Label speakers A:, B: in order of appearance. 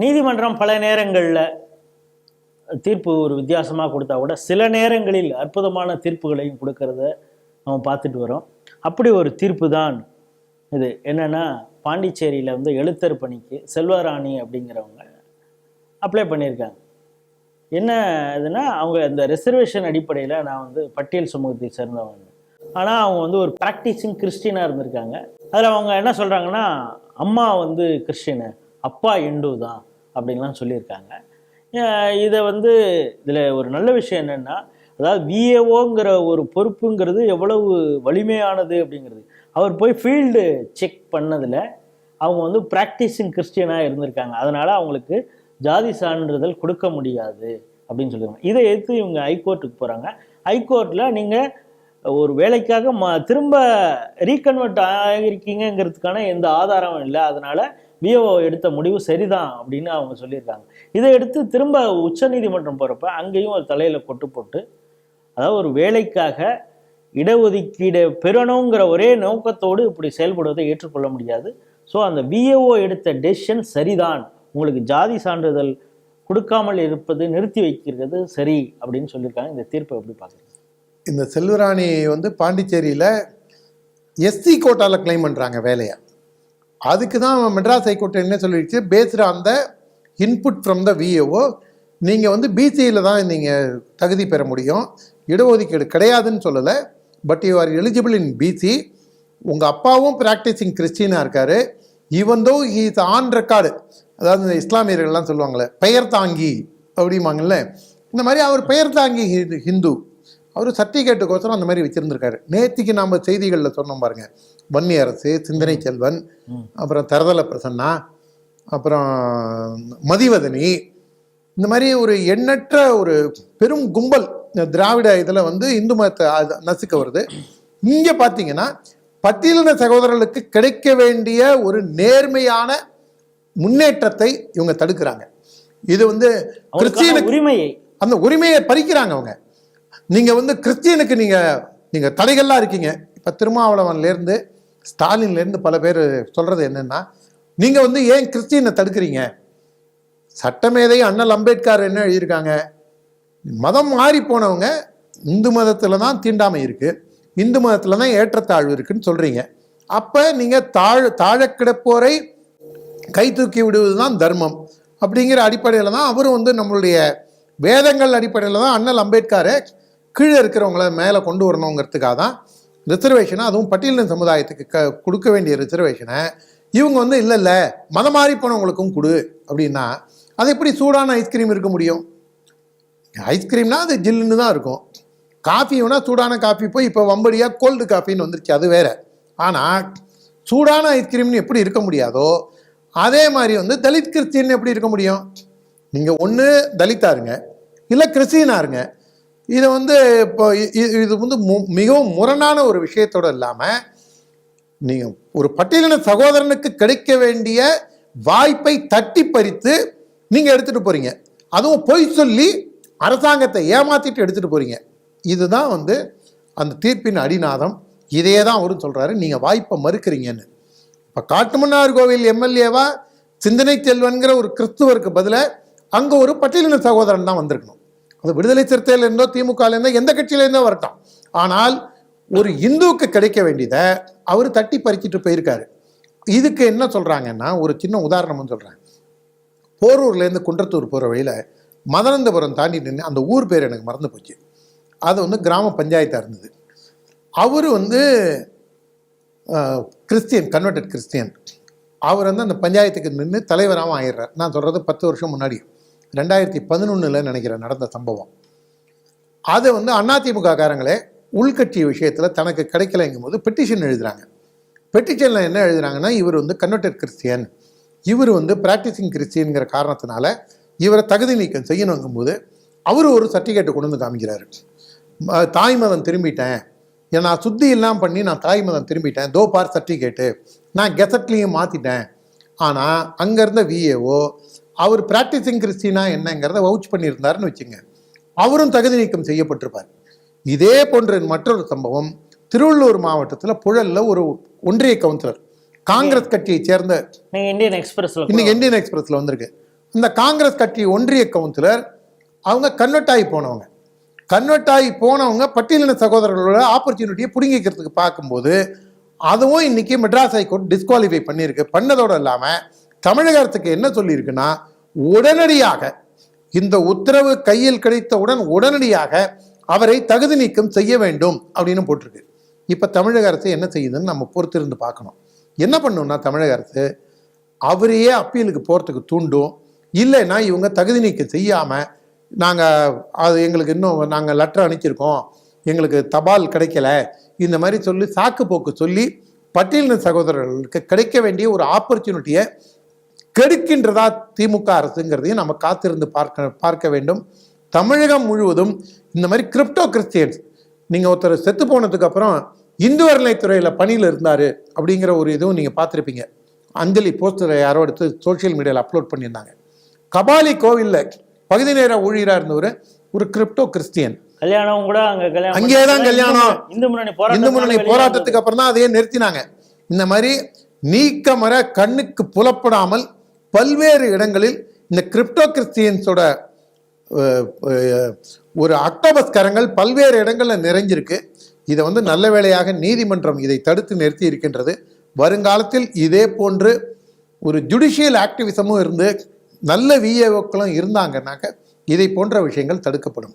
A: நீதிமன்றம் பல நேரங்களில் தீர்ப்பு ஒரு வித்தியாசமாக கொடுத்தா கூட சில நேரங்களில் அற்புதமான தீர்ப்புகளையும் கொடுக்கறத நம்ம பார்த்துட்டு வரோம். அப்படி ஒரு தீர்ப்பு தான் இது. என்னென்னா பாண்டிச்சேரியில் வந்து எழுத்தர் பணிக்கு செல்வராணி அப்படிங்கிறவங்க அப்ளை பண்ணியிருக்காங்க. என்ன இதுனா அவங்க இந்த ரிசர்வேஷன் அடிப்படையில் நான் வந்து பட்டியல் சமூகத்தை சேர்ந்தவங்க. ஆனால் அவங்க வந்து ஒரு ப்ராக்டிஸிங் கிறிஸ்டினாக இருந்திருக்காங்க. அதில் அவங்க என்ன சொல்கிறாங்கன்னா அம்மா வந்து கிறிஸ்டினு அப்பா இந்து தான் அப்படின்லாம் சொல்லியிருக்காங்க. இதை வந்து இதில் ஒரு நல்ல விஷயம் என்னென்னா அதாவது விஏஓங்கிற ஒரு பொறுப்புங்கிறது எவ்வளவு வலிமையானது அப்படிங்கிறது. அவர் போய் ஃபீல்டு செக் பண்ணதில் அவங்க வந்து ப்ராக்டிஸிங் கிறிஸ்டியனாக இருந்திருக்காங்க. அதனால் அவங்களுக்கு ஜாதி சான்றிதழ் கொடுக்க முடியாது அப்படின்னு சொல்லுவாங்க இதை எடுத்து இவங்க ஹைகோர்ட்டுக்கு போகிறாங்க. ஹைகோர்ட்டில் நீங்கள் ஒரு வேலைக்காக ம திரும்ப ரீகன்வெர்ட் ஆகிருக்கீங்கங்கிறதுக்கான எந்த ஆதாரமும் இல்லை. அதனால் விஓ எடுத்த முடிவு சரிதான் அப்படின்னு அவங்க சொல்லியிருக்காங்க. இதை எடுத்து திரும்ப உச்சநீதிமன்றம் போகிறப்ப அங்கேயும் ஒரு தலையில் கொட்டு போட்டு அதாவது ஒரு வேலைக்காக இடஒதுக்கீடு பெறணுங்கிற ஒரே நோக்கத்தோடு இப்படி செயல்படுவதை ஏற்றுக்கொள்ள முடியாது. ஸோ அந்த விஏஓ எடுத்த டெசிஷன் சரிதான். உங்களுக்கு ஜாதி சான்றிதழ் கொடுக்காமல் இருப்பது நிறுத்தி வைக்கிறது சரி அப்படின்னு சொல்லியிருக்காங்க. இந்த தீர்ப்பை எப்படி பார்க்குறீங்க?
B: இந்த செல்வராணி வந்து பாண்டிச்சேரியில் எஸ்சி கோட்டாவில் கிளைம் பண்ணுறாங்க வேலையை. அதுக்கு தான் மெட்ராஸ் ஹைகோர்ட் என்ன சொல்லிடுச்சு பேஸ்டு அந்த இன்புட் ஃப்ரம் த விஏஓ நீங்கள் வந்து பிசியில் தான் நீங்கள் தகுதி பெற முடியும். இடஒதுக்கீடு கிடையாதுன்னு சொல்லலை. But you are eligible in BC உங்கள் அப்பாவும் ப்ராக்டிஸிங் கிறிஸ்டினாக இருக்கார். Even though is on record அதாவது இந்த இஸ்லாமியர்கள்லாம் சொல்லுவாங்களே பெயர் தாங்கி அப்படிம்பாங்கல்ல. இந்த மாதிரி அவர் பெயர் தாங்கி ஹிந்து. அவர் சர்டிஃபிகேட்டுக்கோசரம் அந்த மாதிரி வச்சுருந்துருக்காரு. நேத்திக்கு நாம் செய்திகளில் சொன்னோம் பாருங்க. வன்னி அரசு சிந்தனை செல்வன் அப்புறம் தரதல பிரசன்னா அப்புறம் மதிவதனி இந்த மாதிரி ஒரு எண்ணற்ற ஒரு பெரும் கும்பல் இந்த திராவிட இதில் வந்து இந்து மதத்தை நசுக்க வருது. இங்கே பார்த்தீங்கன்னா பட்டியலின சகோதரர்களுக்கு கிடைக்க வேண்டிய ஒரு நேர்மையான முன்னேற்றத்தை இவங்க தடுக்கிறாங்க. இது வந்து கிறிஸ்டியனுக்கு
A: உரிமையை.
B: அந்த உரிமையை பறிக்கிறாங்க அவங்க. நீங்கள் வந்து கிறிஸ்டியனுக்கு நீங்கள் நீங்கள் தடைகள்லாம் இருக்கீங்க. இப்போ திருமாவளவன்லேருந்து ஸ்டாலின்லேருந்து பல பேர் சொல்கிறது என்னென்னா நீங்கள் வந்து ஏன் கிறிஸ்டியனை தடுக்கிறீங்க? சட்டமேதை அண்ணல் அம்பேத்கர் என்ன எழுதியிருக்காங்க? மதம் மாறி போனவங்க இந்து மதத்தில் தான் தீண்டாமை இருக்குது இந்து மதத்தில் தான் ஏற்றத்தாழ்வு இருக்குன்னு சொல்கிறீங்க அப்போ நீங்கள் தாழ் தாழ கிடப்போரை கை தூக்கி விடுவது தான் தர்மம். அப்படிங்கிற அடிப்படையில் தான் அவரும் வந்து நம்மளுடைய வேதங்கள் அடிப்படையில் தான் அண்ணல் அம்பேத்கரை கீழே இருக்கிறவங்கள மேலே கொண்டு வரணுங்கிறதுக்காக தான் ரிசர்வேஷனை அதுவும் பட்டியலின் சமுதாயத்துக்கு க கொடுக்க வேண்டிய ரிசர்வேஷனை இவங்க வந்து இல்லை இல்லை மதம் மாறி போனவங்களுக்கும் கொடு அப்படின்னா அது எப்படி சூடான ஐஸ்கிரீம் இருக்க முடியும்? ஐஸ்கிரீம்னா அது ஜில்லுன்னு தான் இருக்கும். காஃபி வேணால் சூடான காஃபி போய் இப்போ வம்படியாக கோல்டு காஃபின்னு வந்துருச்சு அது வேற. ஆனால் சூடான ஐஸ்கிரீம்னு எப்படி இருக்க முடியாதோ அதே மாதிரி வந்து தலித் கிறிஸ்டின் எப்படி இருக்க முடியும்? நீங்கள் ஒன்று தலித்தா இருங்க இல்லை கிறிஸ்டினா இருங்க இதை வந்து இப்போ இது வந்து மு- மிகவும் முரணான ஒரு விஷயத்தோட இல்லாமல் நீங்கள் ஒரு பட்டியலின சகோதரனுக்கு கிடைக்க வேண்டிய வாய்ப்பை தட்டி பறித்து நீங்கள் எடுத்துகிட்டு போகிறீங்க அதுவும் பொய் சொல்லி அரசாங்கத்தை ஏமாற்றிட்டு எடுத்துகிட்டு போகிறீங்க இதுதான் வந்து அந்த தீர்ப்பின் அடிநாதம். இதையே தான் அவரும் சொல்கிறாரு நீங்கள் வாய்ப்பை மறுக்கிறீங்கன்னு. இப்போ காட்டுமன்னார் கோவில் எம்எல்ஏவா சிந்தனை செல்வன்கிற ஒரு கிறிஸ்துவருக்கு பதிலாக அங்கே ஒரு பட்டியலின சகோதரன் தான் வந்திருக்கணும். அது விடுதலை சிறுத்தையில் இருந்தோ இருந்தோ எந்த கட்சியில இருந்தோ வரட்டும். ஆனால் ஒரு இந்துவுக்கு கிடைக்க வேண்டியதை அவர் தட்டி பறிச்சிட்டு போயிருக்காரு. இதுக்கு என்ன சொல்கிறாங்கன்னா ஒரு சின்ன உதாரணம்னு சொல்கிறேன் போரூர்லேருந்து குன்றத்தூர் போகிற வழியில் மதனந்தபுரம் தாண்டி நின்று அந்த ஊர் பேர் எனக்கு மறந்து போச்சு. அது வந்து கிராம பஞ்சாயத்தாக இருந்தது. அவர் வந்து கிறிஸ்டியன் கன்வெர்டட் கிறிஸ்டியன். அவர் வந்து அந்த பஞ்சாயத்துக்கு நின்று தலைவராகவும் ஆயிடுறார். நான் சொல்கிறது பத்து வருஷம் முன்னாடி. ரெண்டாயிரத்தி பதினொன்றில் நினைக்கிறேன் நடந்த சம்பவம். அதை வந்து அதிமுக காரங்களே உள்கட்சி விஷயத்தில் தனக்கு கிடைக்கலைங்கும் போது பெட்டிஷன் எழுதுகிறாங்க பெட்டிஷனில் என்ன எழுதுறாங்கன்னா இவர் வந்து கன்வெர்டட் கிறிஸ்டியன் இவர் வந்து ப்ராக்டிசிங் கிறிஸ்டியனுங்கிற காரணத்தினால இவரை தகுதி நீக்கம் செய்யணுங்கும்போது அவர் ஒரு சர்டிஃபிகேட்டை கொண்டு வந்து காமிக்கிறாரு. தாய் மதம் திரும்பிட்டேன். நான் சுத்தி எல்லாம் பண்ணி நான் தாய் மதம் திரும்பிட்டேன். தோ பார் சர்டிஃபிகேட்டு நான் கெசட்லேயும் மாற்றிட்டேன் ஆனால் அங்கேருந்த விஏஓ அவர் ப்ராக்டிசிங் கிறிஸ்டினா என்னங்கிறத வவுச் பண்ணியிருந்தாருன்னு வச்சுங்க. அவரும் தகுதி நீக்கம் செய்யப்பட்டிருப்பார். இதே போன்ற மற்றொரு சம்பவம் திருவள்ளூர் மாவட்டத்தில் புழல்ல ஒரு ஒன்றிய கவுன்சிலர் காங்கிரஸ் கட்சியை சேர்ந்த
A: இந்தியன் எக்ஸ்பிரஸ்ல
B: இன்னைக்கு இந்தியன் எக்ஸ்பிரஸ்ல வந்திருக்கு. இந்த காங்கிரஸ் கட்சி ஒன்றிய கவுன்சிலர் அவங்க கன்வெர்ட் ஆகி போனவங்க. கன்வெர்ட் ஆகி போனவங்க பட்டியலின சகோதரர்களோட ஆப்பர்ச்சுனிட்டியை பிடுங்கிக்கிறதுக்கு பார்க்கும்போது அதுவும் இன்னைக்கு மெட்ராஸ் ஹைகோர்ட் டிஸ்குவாலிஃபை பண்ணியிருக்கு. பண்ணதோடு இல்லாமல் தமிழக அரசுக்கு என்ன சொல்லியிருக்குன்னா உடனடியாக இந்த உத்தரவு கையில் கிடைத்தவுடன் உடனடியாக அவரை தகுதி நீக்கம் செய்ய வேண்டும் அப்படின்னு போட்டிருக்கு. இப்போ தமிழக அரசு என்ன செய்யுதுன்னு நம்ம பொறுத்திருந்து பார்க்கணும். என்ன பண்ணணும்னா தமிழக அரசு அவரையே அப்பீலுக்கு போகிறதுக்கு தூண்டும். இல்லைன்னா இவங்க தகுதி நீக்கம் செய்யாமல் நாங்கள் அது எங்களுக்கு இன்னும் நாங்கள் லெட்டர் அனுப்பிச்சிருக்கோம் எங்களுக்கு தபால் கிடைக்கல. இந்த மாதிரி சொல்லி சாக்கு போக்கு சொல்லி பட்டியலின சகோதரர்களுக்கு கிடைக்க வேண்டிய ஒரு ஆப்பர்ச்சுனிட்டியை கெடுக்கின்றதா திமுக அரசுங்கிறதையும் நம்ம காத்திருந்து பார்க்க பார்க்க வேண்டும். தமிழகம் முழுவதும் இந்த மாதிரி கிரிப்டோ கிறிஸ்டியன்ஸ் நீங்கள் ஒருத்தர் செத்து போனதுக்கு அப்புறம் இந்து அறநிலைத்துறையில் பணியில் இருந்தார் அப்படிங்கிற ஒரு இதுவும் நீங்கள் பார்த்துருப்பீங்க. அஞ்சலி போஸ்டரை யாரோ எடுத்து சோஷியல் மீடியாவில் அப்லோட் பண்ணியிருந்தாங்க. கபாலி கோவிலில் பகுதி நேர ஊழியராக இருந்தவர் ஒரு கிரிப்டோ கிறிஸ்டியன்
A: கல்யாணம் கூட அங்க கல்யாணம் பண்ணாங்க.
B: கல்யாணம்.
A: இந்து முன்னணி போராட்டம்
B: இந்து முன்னணி போராட்டத்துக்கு அப்புறம் தான் அதையே நிறுத்தினாங்க. இந்த மாதிரி நீக்கமர கண்ணுக்கு புலப்படாமல் பல்வேறு இடங்களில் இந்த கிரிப்டோ கிறிஸ்டியன்ஸோட ஒரு அக்டோபஸ் கரங்கள் பல்வேறு இடங்களில் நிறைஞ்சிருக்கு. இதை வந்து நல்ல வேளையாக நீதிமன்றம் இதை தடுத்து நிறுத்தி இருக்கின்றது. வருங்காலத்தில் இதே போன்று ஒரு ஜுடிஷியல் ஆக்டிவிசமும் இருந்து நல்ல விஏஓக்களும் இருந்தாங்கன்னாக்க இதை போன்ற விஷயங்கள் தடுக்கப்படும்.